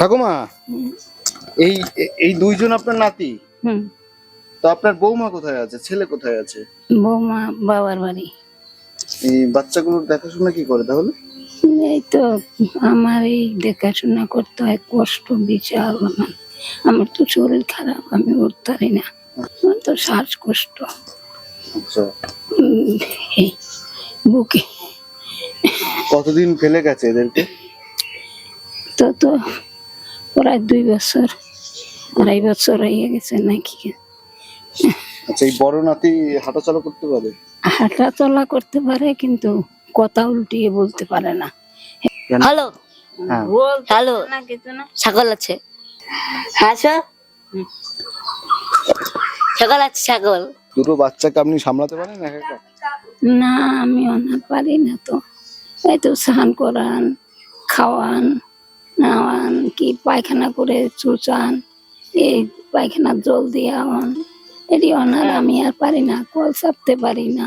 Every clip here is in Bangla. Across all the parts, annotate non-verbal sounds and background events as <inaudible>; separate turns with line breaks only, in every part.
ঠাকুমা এই এই দুইজন আপনার নাতি?
হুম।
তো আপনার বৌমা কোথায় আছে? ছেলে কোথায় আছে?
বৌমা বাবার বাড়ি।
এই বাচ্চাগুলোর দেখাশোনা কি করে তাহলে?
এই তো আমার এই দেখাশোনা করতে হয় কষ্ট বিশাল আমার। আমার তো শরীর খারাপ আমি উঠতে পারি না। আমার তো শ্বাসকষ্ট।
আচ্ছা।
বুকে।
কতদিন ফেলে গেছে এদেরকে?
তো তো প্রায় দুই বছর আড়াই বছর হয়ে গেছে নাকি।
আচ্ছা এই বড় নাতি হাঁটাচলা করতে পারে?
হাঁটা চলা করতে পারে কিন্তু কথা উল্টিয়ে বলতে পারে না।
হ্যালো।
হ্যাঁ।
হ্যালো।
না কিছু না।
ছাগল আছে। হ্যাঁ ছাগল আছে ছাগল।
দুটো বাচ্চাকে আপনি সামলাতে পারেন
না আমি অনার পারি না তো। এই তো স্নান করান খাওয়ান। নাওয়ান কি পায়খানা করে চুচান এই পায়খানার জল দিয়ে আওয়ান। এটি অনার আমি আর পারি না কল চাপতে পারি না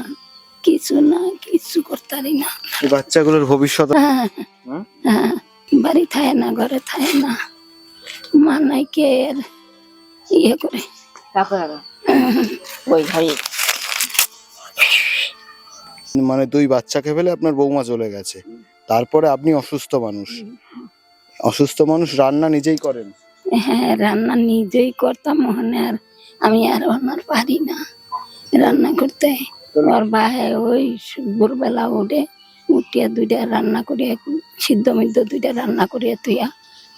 কিছু না কিছু করতে পারি না
বাচ্চাগুলোর ভবিষ্যৎ
হ্যাঁ,
হ্যাঁ?
হ্যাঁ, বাড়ি থাকে না ঘরে থাকে না। মা নাই কে এর ইয়ে করে।
ওই ঘরে
মানে দুই বাচ্চাকে ফেলে আপনার বৌমা চলে গেছে। তারপরে আপনি অসুস্থ মানুষ। অসুস্থ মানুষ রান্না নিজেই করেন?
হ্যাঁ রান্না নিজেই করতাম ওখানে আর আমি আর ওনার পারি না রান্না করতে। ওর বাহে ওই ভোরবেলা উঠে উঠিয়া দুইটা রান্না করিয়া সিদ্ধ মিদ্ধ দুইটা রান্না করিয়া তুইয়া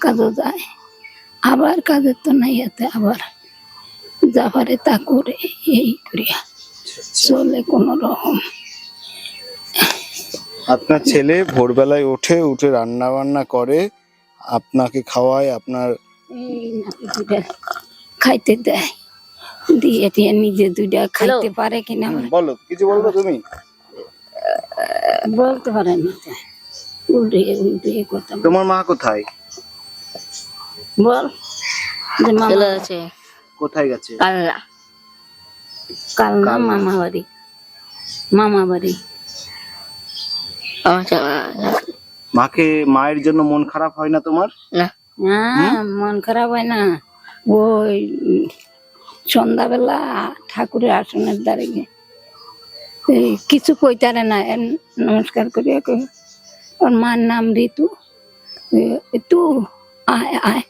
কাজে যায়। আবার কাজের তো নাই এতে আবার যা পারে তা করে এই করিয়া চলে কোনো রকম।
আপনার ছেলে ভোরবেলায় ওঠে উঠে রান্না বান্না করে আপনাকে খাওয়ায় আপনার
এই নাতি দুইটা খাইতে দেয়। দিয়ে দিয়ে নিজে দুইটা খাইতে পারে কিনা
বলো কিছু বলব তুমি?
বলতে পারে না তো। উল্টিয়ে উল্টিয়ে কথা
তোমার মা কোথায়?
বল যে মামা
আছে।
কোথায় গেছে?
কাল্লা
কাল না মামা বাড়ি মামা বাড়ি
আমার ছাগল
মাকে মায়ের জন্য মন খারাপ হয় না তোমার?
না।
মন খারাপ হয় না। ওই সন্ধ্যাবেলা ঠাকুরের আসনের এই কিছু কইতারে না। নমস্কার করিয়া কই ওর মার নাম ঋতু। তু আয় আয়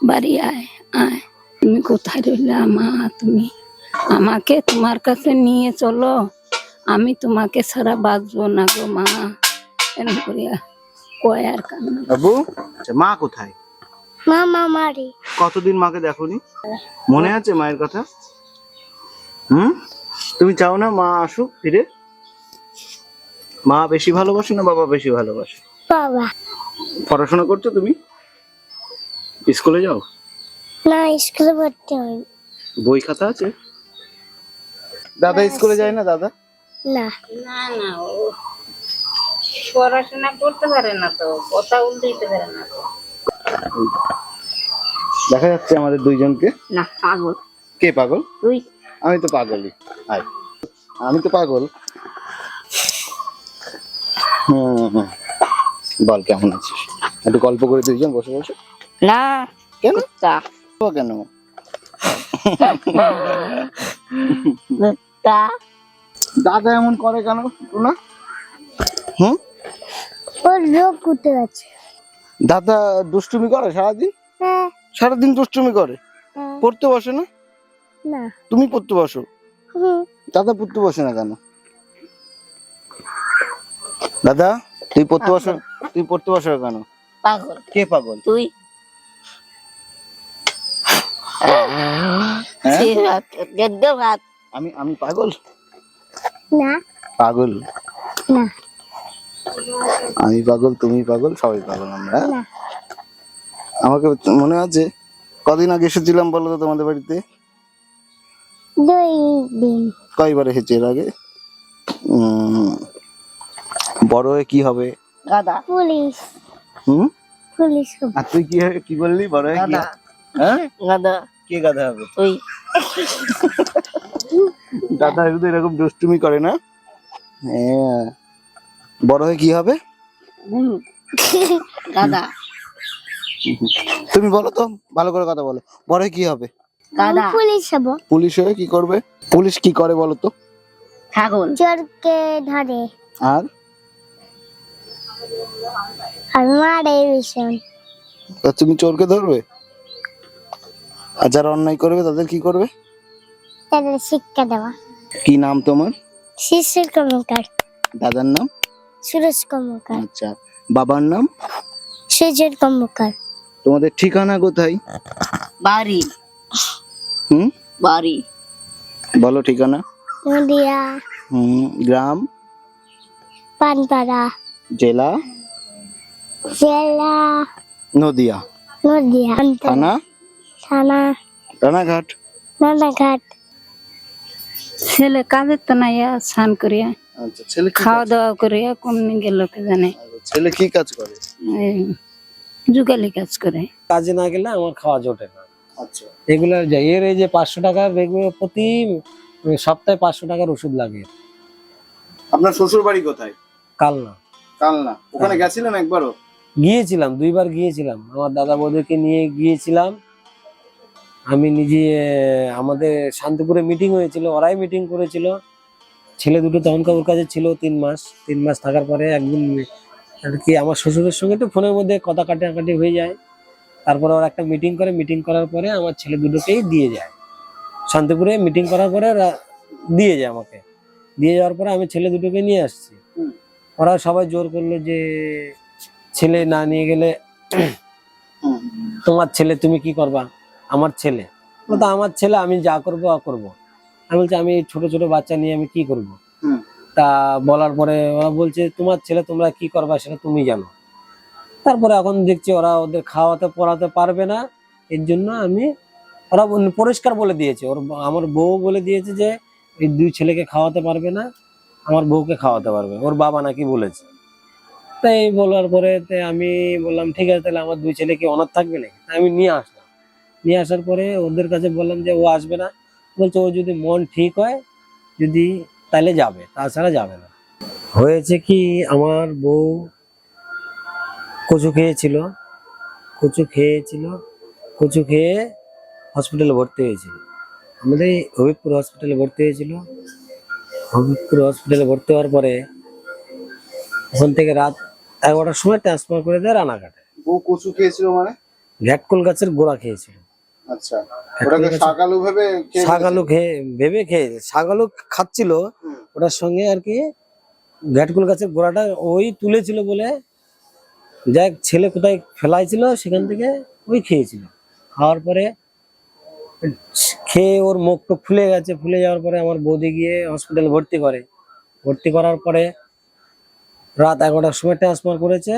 বাড়ি আয় আয়। তুমি কোথায় রইলা মা? তুমি আমাকে তোমার কাছে নিয়ে চলো। আমি তোমাকে সারা বাঁচবো না গো মা। এরকম করিয়া কয় আর কান্না
বাবু আচ্ছা, মা কোথায়?
মামা মারি
কতদিন মাকে দেখোনি? মনে আছে মায়ের কথা? হুম? তুমি চাও না মা আসুক ফিরে? মা বেশি ভালোবাসে না বাবা বেশি ভালোবাসে?
বাবা।
পড়াশোনা করছ তুমি? স্কুলে যাও?
না স্কুলে ভর্তি হয়
বই খাতা আছে? দাদা স্কুলে যায় না দাদা?
না।
না না পড়াশোনা করতে পারে না তো কথা উল্টাইতে পারে না তো।
দেখা যাচ্ছে আমাদের দুইজনকে?
না পাগল।
কে পাগল?
তুই।
আমি তো পাগলই আয়। আমি তো পাগল। বল কেমন আছিস? একটু গল্প করে দুইজন বসে বসে।
না।
কেন?
তা
কেন?
তা
দাদা এমন করে কেন না হুম?
ওর রোগ উঠে গেছে
দাদা দুষ্টুমি করে সারাদিন?
হ্যাঁ।
সারাদিন দুষ্টুমি করে?
হ্যাঁ।
পড়তে বসে না?
না।
তুমি পড়তে বসো। দাদা পড়তে বসে না কেন? দাদা তুই পড়তে বসো তুই পড়তে বসো কেন?
পাগল।
কে পাগল?
তুই।
হ্যাঁ? আমি আমি পাগল?
না।
পাগল?
না।
আমি পাগল তুমি পাগল সবাই পাগল আমরা হ্যাঁ? আমাকে মনে আছে কদিন আগে এসেছিলাম বলো তো তোমাদের বাড়িতে?
দুই দিন।
কয়বার এসেছে এর আগে? বড় হয়ে কি হবে?
গাদা পুলিশ।
হুম?
পুলিশ
আর তুই কি হবে কি বললি? বড় হয়ে কি
গাদা
হ্যাঁ?
গাদা
কে গাধা হবে?
তুই।
দাদা শুধু এরকম দুষ্টুমি করে না? হ্যাঁ। বড় হয়ে কি হবে?
গাদা <laughs>
তুমি বলো তো ভালো করে কথা বলো। পরে কি হবে?
পুলিশ হব।
পুলিশ হয়ে কি করবে? পুলিশ কি করে বলো তো?
ছাগল।
চোরকে ধরে।
আর?
আর মারে ভীষণ।
তুমি চোরকে ধরবে? আর যারা অন্যায় করবে তাদের কি করবে?
তাদের শিক্ষা দেওয়া।
কি নাম তোমার?
শিশির কর্মকার
দাদার নাম?
সুরেশ কর্মকার
আচ্ছা বাবার নাম?
সুজয় কর্মকার
তোমাদের ঠিকানা কোথায়?
বাড়ি।
হুম?
বাড়ি।
বলো ঠিকানা।
নদিয়া
হুম গ্রাম?
পানপাড়া।
জেলা?
জেলা।
নদিয়া।
নদিয়া
থানা?
থানা।
রানাঘাট?
রানাঘাট।
ছেলে কাজের তো নাই স্নান করিয়া।
আচ্ছা ছেলে কি
খাওয়া দাওয়া করিয়া কমনি গেল কে জানে।
ছেলে কি কাজ করে?
যুগালি কাজ করে।
কাজে না গেলে আমার খাওয়া জোটে না।
আচ্ছা।
এগুলো এর এই যে পাঁচশো টাকার রেগুলার প্রতি সপ্তাহে পাঁচশো টাকার ওষুধ লাগে।
আপনার শ্বশুর বাড়ি কোথায়?
কাল না
কালনা। ওখানে গেছিলেন একবারও?
গিয়েছিলাম দুইবার গিয়েছিলাম। আমার দাদা বৌদিকে নিয়ে গিয়েছিলাম। আমি নিজে আমাদের শান্তিপুরে মিটিং হয়েছিল ওরাই মিটিং করেছিল। ছেলে দুটো তখনকার ওর কাছে ছিল তিন মাস তিন মাস থাকার পরে একদিন আর কি আমার শ্বশুরের সঙ্গে তো ফোনের মধ্যে কথা কাটাকাটি হয়ে যায়। তারপরে ওরা একটা মিটিং করে মিটিং করার পরে আমার ছেলে দুটোকেই দিয়ে যায়। শান্তিপুরে মিটিং করার পরে ওরা দিয়ে যায় আমাকে। দিয়ে যাওয়ার পরে আমি ছেলে দুটোকে নিয়ে আসছি। ওরা সবাই জোর করল যে, ছেলে না নিয়ে গেলে তোমার ছেলে তুমি কি করবা? আমার ছেলে। বলতো আমার ছেলে আমি যা করব আ করব। আমি বলছি আমি ছোট ছোট বাচ্চা নিয়ে আমি কি করব? তা বলার পরে ওরা বলছে তোমার ছেলে তোমরা কি করবা সেটা তুমি জানো। তারপরে এখন দেখছি ওরা ওদের খাওয়াতে পড়াতে পারবে না। এর জন্য আমি ওরা পরিষ্কার বলে দিয়েছে। ওর আমার বউ বলে দিয়েছে যে এই দুই ছেলেকে খাওয়াতে পারবে না আমার বউকে খাওয়াতে পারবে। ওর বাবা নাকি বলেছে। তাই বলার পরে আমি বললাম ঠিক আছে তাহলে আমার দুই ছেলে কি অনাথ থাকবে নাকি? আমি নিয়ে আসলাম। নিয়ে আসার পরে ওদের কাছে বললাম যে ও আসবে না। বলছে ও যদি মন ঠিক হয় যদি তাহলে যাবে তাছাড়া যাবে না। হয়েছে কি আমার বউ কচু খেয়েছিল কচু খেয়েছিল কচু খেয়ে হসপিটালে ভর্তি হয়েছিল। আমাদের এই হবিবপুর হসপিটালে ভর্তি হয়েছিল। হবিবপুর হসপিটালে ভর্তি হওয়ার পরে ওখান থেকে রাত এগারোটার সময় ট্রান্সফার করে দেয় রানাঘাটে।
বউ কচু খেয়েছিল মানে?
ঘ্যাটকল গাছের গোড়া খেয়েছিল।
আচ্ছা। ওটাকে শাকালু ভেবে খেয়ে
ভেবে খাচ্ছিল ওটার সঙ্গে আর কি ঘ্যাটকুল গাছের গোড়াটা ওই তুলেছিল বলে ছেলে কোথায় ফেলাইছিল সেখান থেকে ওই খেয়েছিল। খাওয়ার পরে খেয়ে ওর মুখ টুক ফুলে গেছে ফুলে যাওয়ার পরে আমার বৌদি গিয়ে হসপিটালে ভর্তি করে। ভর্তি করার পরে রাত এগারোটার সময় ট্রান্সফার করেছে